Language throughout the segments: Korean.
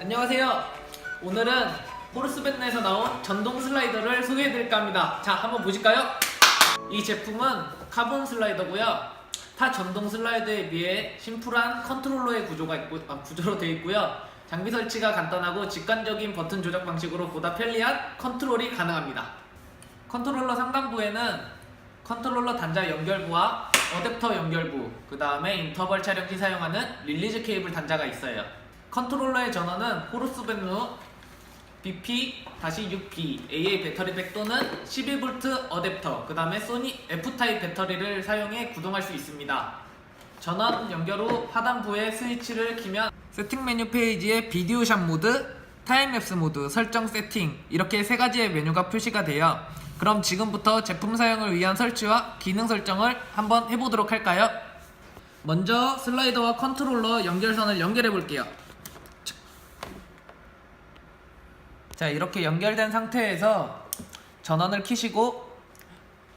안녕하세요. 오늘은 포르스밴드에서 나온 전동 슬라이더를 소개해드릴까 합니다. 자, 한번 보실까요? 이 제품은 카본 슬라이더고요. 타 전동 슬라이더에 비해 심플한 컨트롤러의 구조가 있고, 아, 구조로 되어 있고요. 장비 설치가 간단하고 직관적인 버튼 조작 방식으로 보다 편리한 컨트롤이 가능합니다. 컨트롤러 상단부에는 컨트롤러 단자 연결부와 어댑터 연결부, 그 다음에 인터벌 촬영 시 사용하는 릴리즈 케이블 단자가 있어요. 컨트롤러의 전원은 호르스벤루 BP-6P AA 배터리백 또는 11V 어댑터, 그 다음에 소니 F타입 배터리를 사용해 구동할 수 있습니다. 전원 연결 후 하단부에 스위치를 키면 세팅 메뉴 페이지에 비디오 샵 모드, 타임랩스 모드, 설정 세팅 이렇게 세 가지의 메뉴가 표시가 돼요. 그럼 지금부터 제품 사용을 위한 설치와 기능 설정을 한번 해보도록 할까요? 먼저 슬라이더와 컨트롤러 연결선을 연결해 볼게요. 자 이렇게 연결된 상태에서 전원을 키시고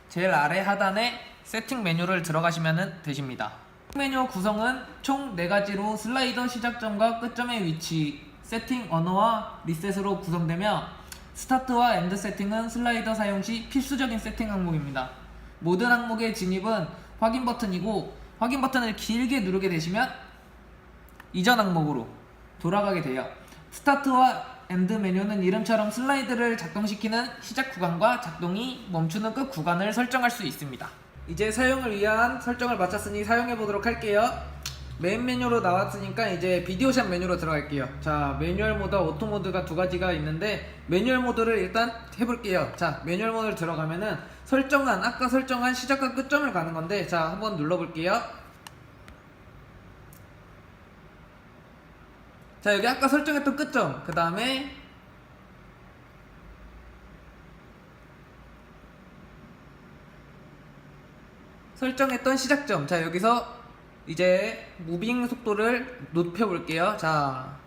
제일 아래 하단에 세팅 메뉴를 들어가시면 되십니다. 메뉴 구성은 총 4가지로 슬라이더 시작점과 끝점의 위치, 세팅 언어와 리셋으로 구성되며 스타트와 엔드 세팅은 슬라이더 사용 시 필수적인 세팅 항목입니다. 모든 항목의 진입은 확인 버튼이고 확인 버튼을 길게 누르게 되시면 이전 항목으로 돌아가게 돼요. 스타트와 엔드 메뉴는 이름처럼 슬라이드를 작동시키는 시작 구간과 작동이 멈추는 끝 구간을 설정할 수 있습니다. 이제 사용을 위한 설정을 마쳤으니 사용해 보도록 할게요. 메인 메뉴로 나왔으니까 이제 비디오샵 메뉴로 들어갈게요. 자, 매뉴얼 모드와 오토 모드가 두 가지가 있는데 매뉴얼 모드를 일단 해볼게요. 자, 매뉴얼 모드를 들어가면은 설정한 아까 설정한 시작과 끝점을 가는 건데 자, 한번 눌러볼게요. 자 여기 아까 설정했던 끝점. 그 다음에 설정했던 시작점. 자 여기서 이제 무빙 속도를 높여 볼게요. 자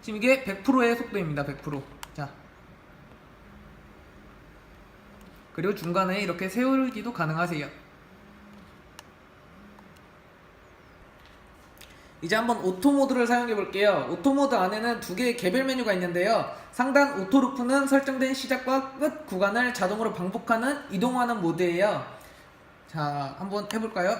지금 이게 100%의 속도입니다. 100%자 그리고 중간에 이렇게 세우기도 가능하세요 이제 한번 오토 모드를 사용해 볼게요. 오토 모드 안에는 두 개의 개별 메뉴가 있는데요. 상단 오토 루프는 설정된 시작과 끝 구간을 자동으로 반복하는 이동하는 모드예요. 자, 한번 해볼까요?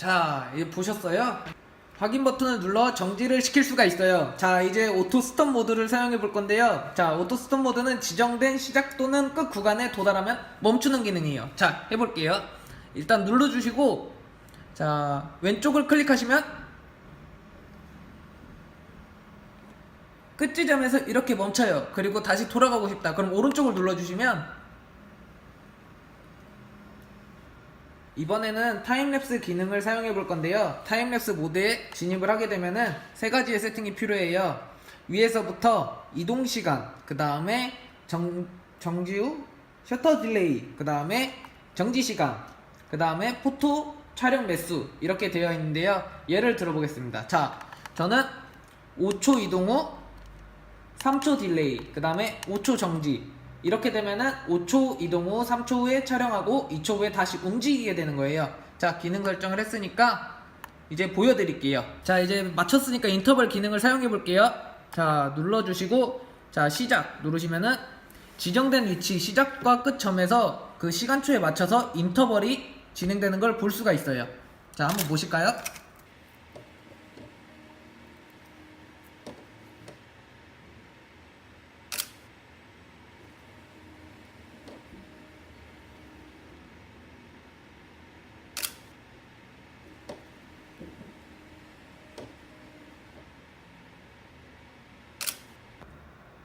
자, 이제 보셨어요? 확인 버튼을 눌러 정지를 시킬 수가 있어요. 자, 이제 오토 스톱 모드를 사용해 볼 건데요. 자, 오토 스톱 모드는 지정된 시작 또는 끝 구간에 도달하면 멈추는 기능이에요. 자, 해볼게요. 일단 눌러주시고, 자, 왼쪽을 클릭하시면 끝 지점에서 이렇게 멈춰요. 그리고 다시 돌아가고 싶다. 그럼 오른쪽을 눌러주시면 이번에는 타임랩스 기능을 사용해 볼 건데요. 타임랩스 모드에 진입을 하게 되면은 세 가지의 세팅이 필요해요. 위에서부터 이동 시간, 그 다음에 정, 정지 후 셔터 딜레이, 그 다음에 정지 시간, 그 다음에 포토 촬영 매수 이렇게 되어 있는데요. 예를 들어보겠습니다. 자, 저는 5초 이동 후 3초 딜레이, 그 다음에 5초 정지, 이렇게 되면은 5초 이동 후 3초 후에 촬영하고 2초 후에 다시 움직이게 되는 거예요. 자, 기능 설정을 했으니까 이제 보여드릴게요. 자, 이제 마쳤으니까 인터벌 기능을 사용해 볼게요. 자, 눌러주시고, 자, 시작 누르시면은 지정된 위치 시작과 끝 점에서 그 시간초에 맞춰서 인터벌이 진행되는 걸 볼 수가 있어요. 자, 한번 보실까요?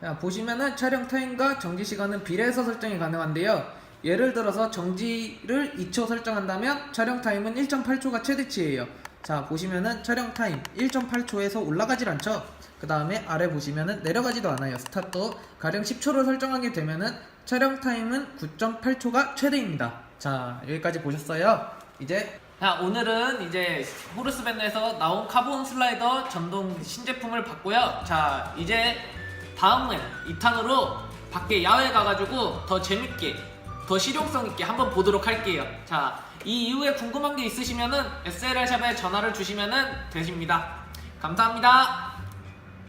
자, 보시면은 촬영 타임과 정지 시간은 비례해서 설정이 가능한데요. 예를 들어서 정지를 2초 설정한다면 촬영 타임은 1.8초가 최대치예요. 자, 보시면은 촬영 타임 1.8초에서 올라가질 않죠. 그 다음에 아래 보시면은 내려가지도 않아요. 스타트 가령 10초로 설정하게 되면은 촬영 타임은 9.8초가 최대입니다. 자 여기까지 보셨어요. 이제 자 오늘은 이제 호르스밴드에서 나온 카본 슬라이더 전동 신제품을 봤고요. 자 이제 다음은 2탄으로 밖에 야외 가가지고 더 재밌게 더 실용성 있게 한번 보도록 할게요. 자, 이 이후에 궁금한 게 있으시면은 SLR 샵에 전화를 주시면은 되십니다. 감사합니다.